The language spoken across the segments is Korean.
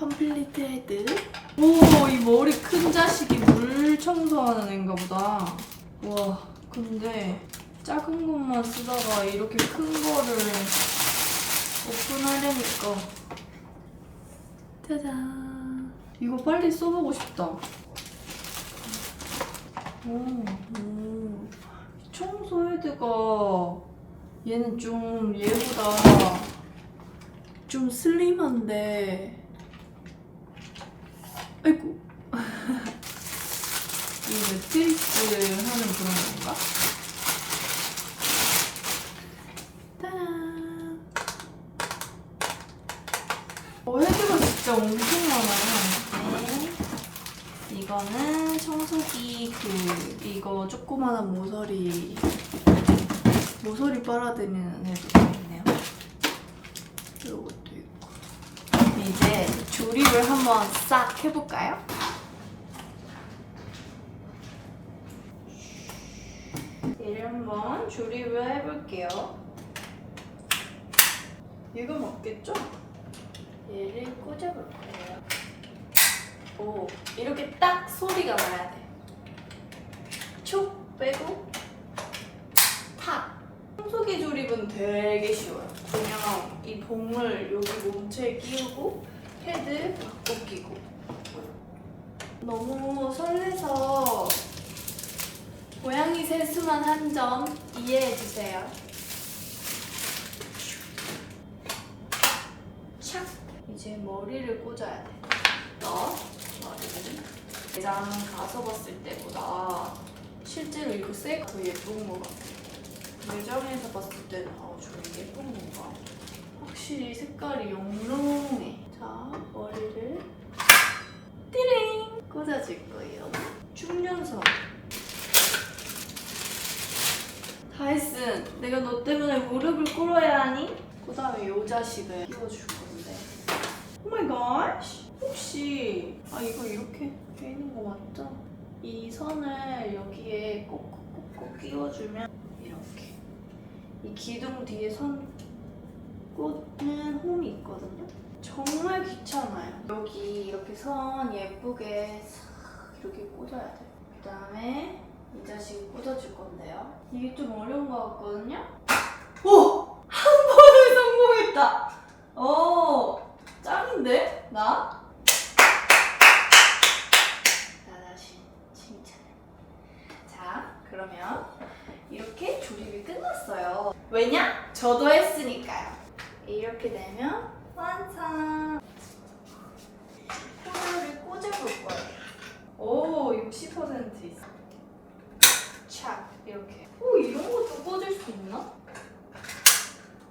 스플리트 헤드. 오, 이 머리 큰 자식이 물 청소하는 애인가 보다. 와, 근데 작은 것만 쓰다가 이렇게 큰 거를 오픈하려니까. 짜잔. 이거 빨리 써보고 싶다. 오, 오. 청소 헤드가 얘는 좀 얘보다 좀 슬림한데 아이고 이 매트리스 하는 그런 건가? 따란 어, 헤드가 진짜 엄청 많아요 네. 이거는 청소기 그 이거 조그마한 모서리 모서리 빨아들이는 헤드가 있네요 이것도 있고 이제 조립을 한번 싹 해볼까요? 얘를 한번 조립을 해볼게요. 이건 없겠죠? 얘를 꽂아볼 거예요. 오, 이렇게 딱 소리가 나야 돼. 촉 빼고 탁. 청소기 조립은 되게 쉬워요. 그냥 이 봉을 여기 몸체에 끼우고 헤드 바꿔 끼고. 너무 설레서 고양이 세수만 한 점 이해해 주세요. 착. 이제 머리를 꽂아야 돼. 너 머리를 매장 가서 봤을 때보다 실제로 이거 쎄가 더 예쁜 것 같아. 매장에서 봤을 때는 아, 저 예쁜 건가? 확실히 색깔이 영롱해. 자, 머리를 띠링 꽂아줄 거예요. 충전선. 다이슨, 내가 너 때문에 무릎을 꿇어야 하니? 그 다음에 요 자식을 끼워줄 건데. 오 마이 갓! 혹시, 아, 이거 이렇게 돼 있는 거 맞죠? 이 선을 여기에 꼭꼭꼭 끼워주면 이렇게. 이 기둥 뒤에 선 있거든요. 정말 귀찮아요. 여기 이렇게 선 예쁘게 싹 이렇게 꽂아야 돼요. 그 다음에 이 자식 꽂아줄 건데요. 이게 좀 어려운 것 같거든요. 오! 한 번에 성공했다! 오! 짱인데? 나? 나 다시 칭찬해. 자, 그러면 이렇게 조립이 끝났어요. 왜냐? 저도 했으니까요. 이렇게 되면 완성! 코너를 꽂아볼 거예요. 오, 60% 있어. 착, 이렇게. 오, 이런 것도 꽂을 수 있나?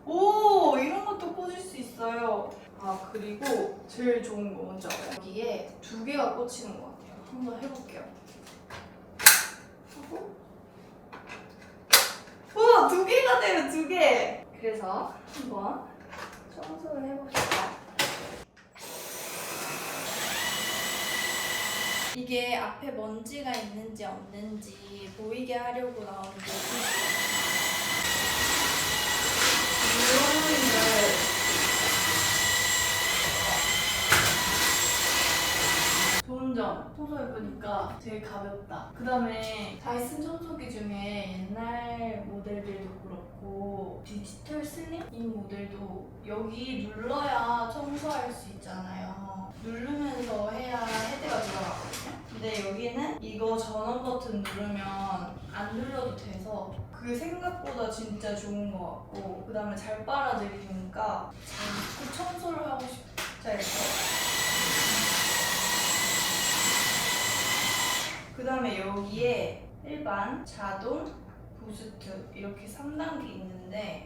오, 이런 것도 꽂을 수 있어요. 아, 그리고 제일 좋은 거 뭔지 알아요? 여기에 두 개가 꽂히는 것 같아요. 한번 해볼게요. 하고. 우와, 두 개가 돼요, 두 개! 그래서 한번 청소를 해봅시다. 이게 앞에 먼지가 있는지 없는지 보이게 하려고 나오는 물티슈예요. 이 거를 좋은 점 청소해보니까 되게 가볍다. 그 다음에 다이슨 청소기 중에 옛날 모델들도 그렇고 디지털 슬림 이 모델도 여기 눌러야 청소할 수 있잖아요. 누르면서 해야 헤드가 들어가거든요. 근데 여기는 이거 전원 버튼 누르면 안 눌러도 돼서 그 생각보다 진짜 좋은 것 같고 그 다음에 잘 빨아들이니까 자꾸 청소를 하고 싶자 해서 그 다음에 여기에 일반, 자동, 부스트 이렇게 3단계 있는데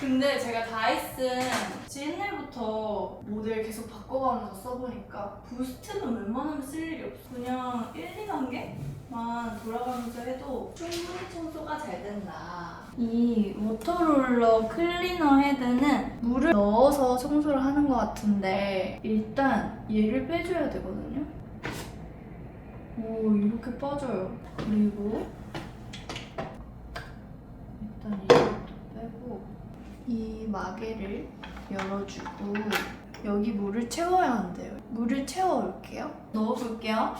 근데 제가 다이슨 제 옛날부터 모델 계속 바꿔가면서 써보니까 부스트는 웬만하면 쓸 일이 없어. 그냥 1, 2단계만 돌아가면서 해도 충분히 청소가 잘 된다 이 모토롤러 클리너 헤드는 물을 넣어서 청소를 하는 것 같은데 일단 얘를 빼줘야 되거든요. 오 이렇게 빠져요. 그리고 일단 이것도 빼고 이 마개를 열어주고 여기 물을 채워야 한대요. 물을 채워올게요. 넣어볼게요.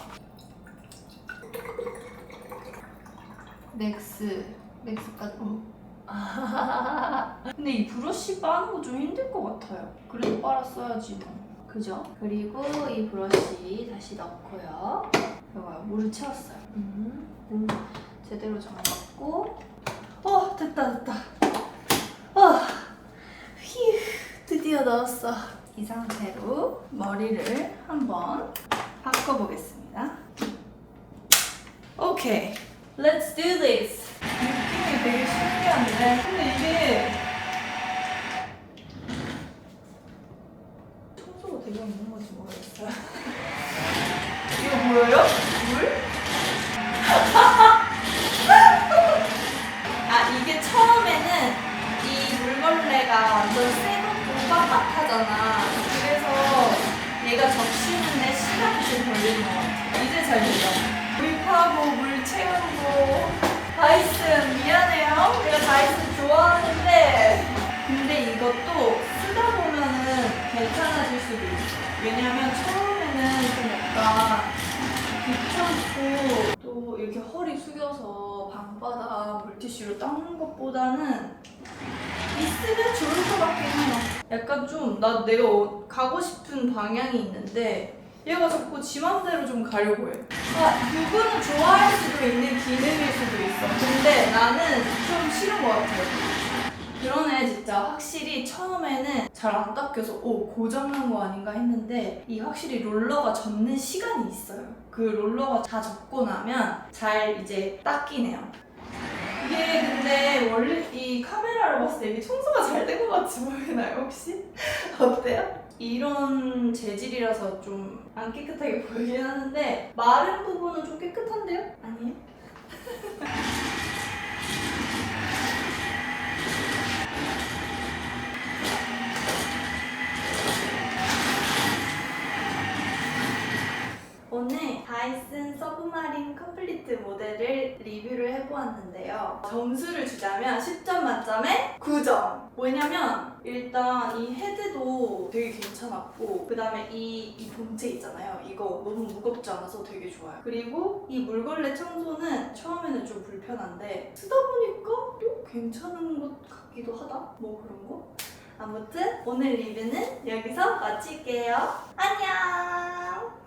넥스, 넥스까지. 어. 근데 이 브러쉬 빠는 거 좀 힘들 것 같아요. 그래도 빨았어야지 뭐. 그죠? 그리고 이 브러쉬 다시 넣고요. 이거요. 물을 채웠어요. 음, 물 제대로 잠갔고. 어, 됐다, 됐다. 어, 휴, 드디어 넣었어. 이 상태로 머리를 한번 바꿔보겠습니다. 오케이, let's do this. 되게 신기한데, 근데 이게 청소가 되고 있는 건지 모르겠어요. 이거 보여요? 물? 아 이게 처음에는 이 물걸레가 완전 새롭고 빡빡하잖아. 그래서 얘가 적시는데 시간이 좀 걸리는 것 같아. 이제 잘 되죠? 물 파고 물 채우고 다이슨 미안해요. 내가 다이슨 좋아하는데 근데 이것도 쓰다 보면은 괜찮아질 수도 있어. 왜냐면 처음에는 좀 약간 귀찮고 또 이렇게 허리 숙여서 방바닥 물티슈로 닦는 것보다는 있으면 좋을 것 같긴 해요. 약간 좀 나 내가 어- 가고 싶은 방향이 있는데 얘가 자꾸 지 맘대로 좀 가려고 해. 아, 누구는 좋아할 수도 있는 기능일 수도 있어. 근데 나는 좀 싫은 것 같아요. 그러네 진짜 확실히 처음에는 잘안 닦여서 오 고장난 거 아닌가 했는데 이 확실히 롤러가 젖는 시간이 있어요 그 롤러가 다 젖고 나면 잘 이제 닦이네요 이게 근데 원래 이 카메라로 봤을 때 이게 청소가 잘 된 것 같이 보이나요 혹시? 어때요? 이런 재질이라서 좀 안 깨끗하게 보이긴 하는데 마른 부분은 좀 깨끗한데요? 아니에요? 오늘 다이슨 서브마린 컴플리트 모델을 리뷰를 해보았는데요. 점수를 주자면 10점 만점에 9점. 왜냐면 일단 이 헤드도 되게 괜찮았고 그 다음에 이, 이 본체 있잖아요. 이거 너무 무겁지 않아서 되게 좋아요. 그리고 이 물걸레 청소는 처음에는 좀 불편한데 쓰다 보니까 또 괜찮은 것 같기도 하다. 뭐 그런 거. 아무튼 오늘 리뷰는 여기서 마칠게요. 안녕!